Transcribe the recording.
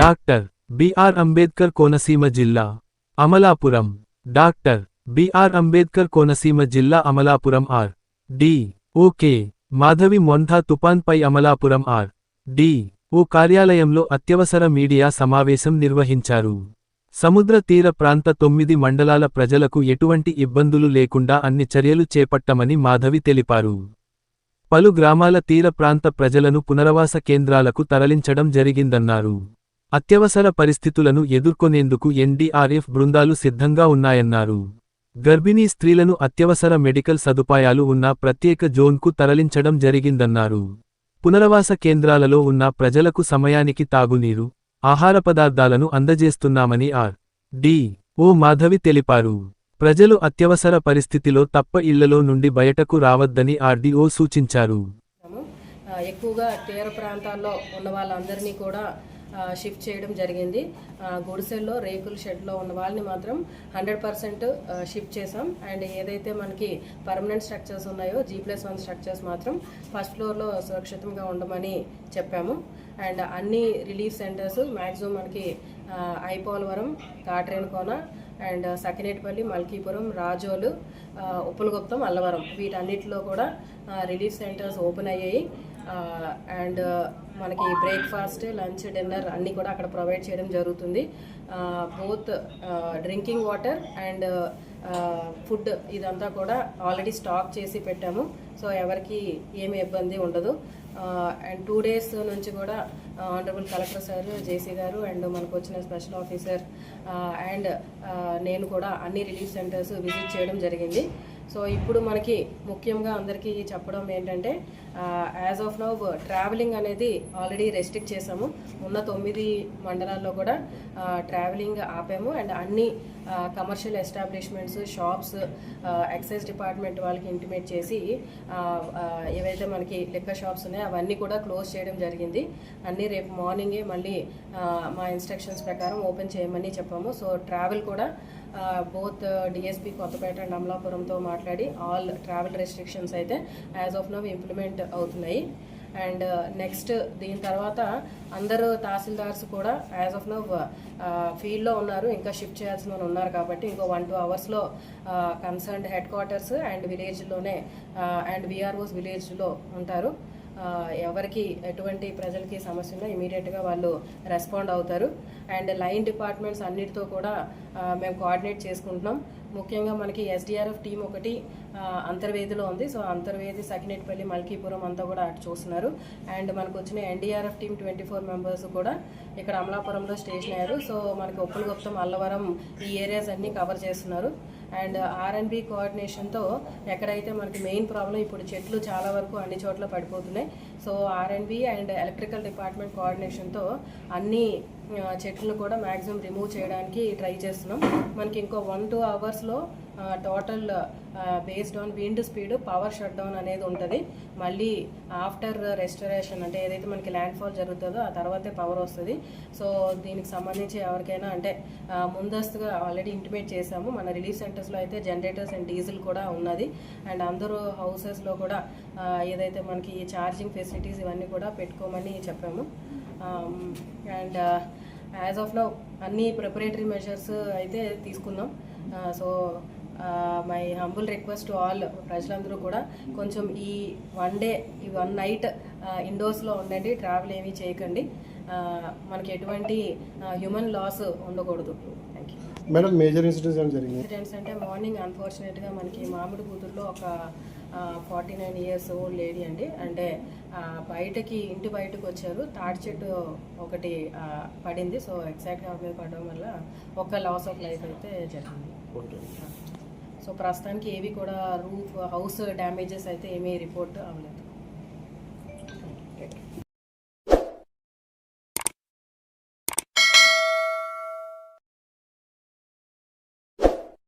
Doctor BR Ambedkar Konaseema జిల్లా Amalapuram. Doctor BR Ambedkar Konaseema జిల్లా Amalapuram R. D. O K Madhavi Montha తుపాన్పై Amalapuram R. D. O కార్యాలయంలో అత్యవసర media సమావేశం నిర్వహించారు. సముద్ర తీర ప్రాంత తొమ్మిది మండలాల ప్రజలకు ఎటువంటి ఇబ్బందులు లేకుండా అన్ని చర్యలు చేపట్టమని మాధవి తెలిపారు. పలు గ్రామాల తీర ప్రాంత ప్రజలను పునరవాస కేంద్రాలకు తరలించడం జరిగిందన్నారు. అత్యవసర పరిస్థితులను ఎదుర్కొనేందుకు ఎన్డీఆర్ఎఫ్ బృందాలు సిద్ధంగా ఉన్నాయన్నారు. గర్భిణీ స్త్రీలను అత్యవసర మెడికల్ సదుపాయాలు ఉన్న ప్రత్యేక జోన్కు తరలించడం జరిగిందన్నారు. పునరవాస కేంద్రాలలో ఉన్న ప్రజలకు సమయానికి తాగునీరు ఆహార పదార్థాలను అందజేస్తున్నామని ఆర్. డి. ఓ మాధవి తెలిపారు. ప్రజలు అత్యవసర పరిస్థితిలో తప్ప ఇళ్ళలో నుండి బయటకు రావద్దని ఆర్డీఓ సూచించారు. ఎక్కువగా తీర ప్రాంతాల్లో ఉన్న వాళ్ళందరినీ కూడా షిఫ్ట్ చేయడం జరిగింది. గుడిసెల్లో రేకుల షెడ్లో ఉన్న వాళ్ళని మాత్రం హండ్రెడ్ పర్సెంట్ షిఫ్ట్ చేసాం అండ్ ఏదైతే మనకి పర్మనెంట్ స్ట్రక్చర్స్ ఉన్నాయో జీ ప్లస్ వన్ స్ట్రక్చర్స్ మాత్రం ఫస్ట్ ఫ్లోర్లో సురక్షితంగా ఉండమని చెప్పాము. అండ్ అన్ని రిలీఫ్ సెంటర్స్ మ్యాక్సిమం మనకి ఐపోలవరం కాట్రేనికోన అండ్ సకినేటిపల్లి మల్కీపురం రాజోలు ఉప్పులగుప్తం ఉప్పలగుప్తం అల్లవరం వీటన్నిటిలో కూడా రిలీఫ్ సెంటర్స్ ఓపెన్ అయ్యాయి. అండ్ మనకి బ్రేక్ఫాస్ట్ లంచ్ డిన్నర్ అన్నీ కూడా అక్కడ ప్రొవైడ్ చేయడం జరుగుతుంది. Both drinking water and food ఇదంతా కూడా ఆల్రెడీ స్టాక్ చేసి పెట్టాము. సో ఎవరికి ఏమి ఇబ్బంది ఉండదు. అండ్ టూ డేస్ నుంచి కూడా ఆనరబుల్ కలెక్టర్ సార్ జేసీ గారు అండ్ మనకు వచ్చిన స్పెషల్ ఆఫీసర్ అండ్ నేను కూడా అన్ని రిలీఫ్ సెంటర్స్ విజిట్ చేయడం జరిగింది. సో ఇప్పుడు మనకి ముఖ్యంగా అందరికీ చెప్పడం ఏంటంటే యాజ్ ఆఫ్ నౌ ట్రావెలింగ్ అనేది ఆల్రెడీ రెస్ట్రిక్ట్ చేసాము ఉన్న తొమ్మిది మండలాల్లో కూడా ట్రావెలింగ్ ఆపాము. అండ్ అన్ని commercial establishments shops excise department వాళ్ళకి ఇంటిమేట్ చేసి ఏవైతే మనకి లెక్క షాప్స్ ఉన్నాయో అవన్నీ కూడా క్లోజ్ చేయడం జరిగింది. అన్నీ రేపు మార్నింగే మళ్ళీ మా ఇన్స్ట్రక్షన్స్ ప్రకారం ఓపెన్ చేయమని చెప్పాము. సో ట్రావెల్ కూడా బోత్ డిఎస్పీ కొత్తపేట అండ్ అమలాపురంతో మాట్లాడి ఆల్ ట్రావెల్ రెస్ట్రిక్షన్స్ అయితే యాజ్ ఆఫ్ నవ్ ఇంప్లిమెంట్ అవుతున్నాయి. అండ్ నెక్స్ట్ దీని తర్వాత అందరూ తహసీల్దార్స్ కూడా యాజ్ ఆఫ్ నవ్ ఫీల్డ్లో ఉన్నారు. ఇంకా షిఫ్ట్ చేయాల్సిన వాళ్ళు ఉన్నారు కాబట్టి ఇంకో వన్ టూ అవర్స్లో కన్సర్న్డ్ హెడ్ క్వార్టర్స్ అండ్ విలేజ్లోనే అండ్ విఆర్ఓస్ విలేజ్లో ఉంటారు. ఎవరికి ఎటువంటి ప్రజలకి సమస్య ఉన్నా ఇమీడియట్గా వాళ్ళు రెస్పాండ్ అవుతారు. అండ్ లైన్ డిపార్ట్మెంట్స్ అన్నిటితో కూడా మేము కోఆర్డినేట్ చేసుకుంటున్నాం. ముఖ్యంగా మనకి ఎస్డిఆర్ఎఫ్ టీం ఒకటి అంతర్వేదిలో ఉంది. సో అంతర్వేది సకినేటిపల్లి మల్కీపురం అంతా కూడా అటు చూస్తున్నారు. అండ్ మనకు వచ్చిన NDRF team twenty four members కూడా ఇక్కడ అమలాపురంలో స్టేషన్ అయ్యారు సో మనకి ఒప్పులగుప్తం అల్లవరం ఈ ఏరియాస్ అన్నీ కవర్ చేస్తున్నారు. అండ్ ఆర్ఎన్బి కోఆర్డినేషన్తో ఎక్కడైతే మనకి మెయిన్ ప్రాబ్లం ఇప్పుడు చెట్లు చాలా వరకు అన్ని చోట్ల పడిపోతున్నాయి. So RNB and electrical department కోఆర్డినేషన్తో అన్ని చెట్లను కూడా మ్యాక్సిమం రిమూవ్ చేయడానికి ట్రై చేస్తున్నాం. మనకి ఇంకో వన్ టూ అవర్స్లో total based on wind speed power shut down అనేది ఉంటుంది. మళ్ళీ ఆఫ్టర్ రెస్టరేషన్ అంటే ఏదైతే మనకి ల్యాండ్ ఫాల్ జరుగుతుందో ఆ తర్వాతే పవర్ వస్తుంది. సో దీనికి సంబంధించి ఎవరికైనా అంటే ముందస్తుగా ఆల్రెడీ ఇంటిమేట్ చేశాము. మన రిలీఫ్ సెంటర్స్లో అయితే జనరేటర్స్ అండ్ డీజిల్ కూడా ఉన్నది. అండ్ అందరూ హౌసెస్లో కూడా ఏదైతే మనకి ఛార్జింగ్ ఫెసిలిటీస్ ఇవన్నీ కూడా పెట్టుకోమని చెప్పాము. అండ్ యాజ్ ఆఫ్ నౌ అన్ని ప్రిపరేటరీ మెజర్స్ అయితే తీసుకున్నాం. Uh, so my humble request to all ప్రజలందరూ కూడా కొంచెం ఈ వన్ డే ఈ వన్ నైట్ ఇండోర్స్లో ఉండండి ట్రావెల్ ఏమీ చేయకండి. మనకి ఎటువంటి హ్యూమన్ లాస్ ఉండకూడదు. మేడం మేజర్ ఇన్సిడెంట్స్ జరిగింది ఇన్సిడెంట్స్ అంటే మార్నింగ్ అన్ఫార్చునేట్గా మనకి మామిడి కూతుర్లో ఒక forty nine years old lady అండి. అంటే బయటకి ఇంటి బయటకు వచ్చారు. తాటి చెట్టు ఒకటి పడింది. సో ఎగ్జాక్ట్గా మీద పడడం వల్ల ఒక లాస్ ఆఫ్ లైఫ్ అయితే జరిగింది. ఓకే సో ప్రస్తుతానికి ఏవి కూడా రూఫ్ హౌస్ డ్యామేజెస్ అయితే ఏమీ రిపోర్ట్ అవ్వలేదు.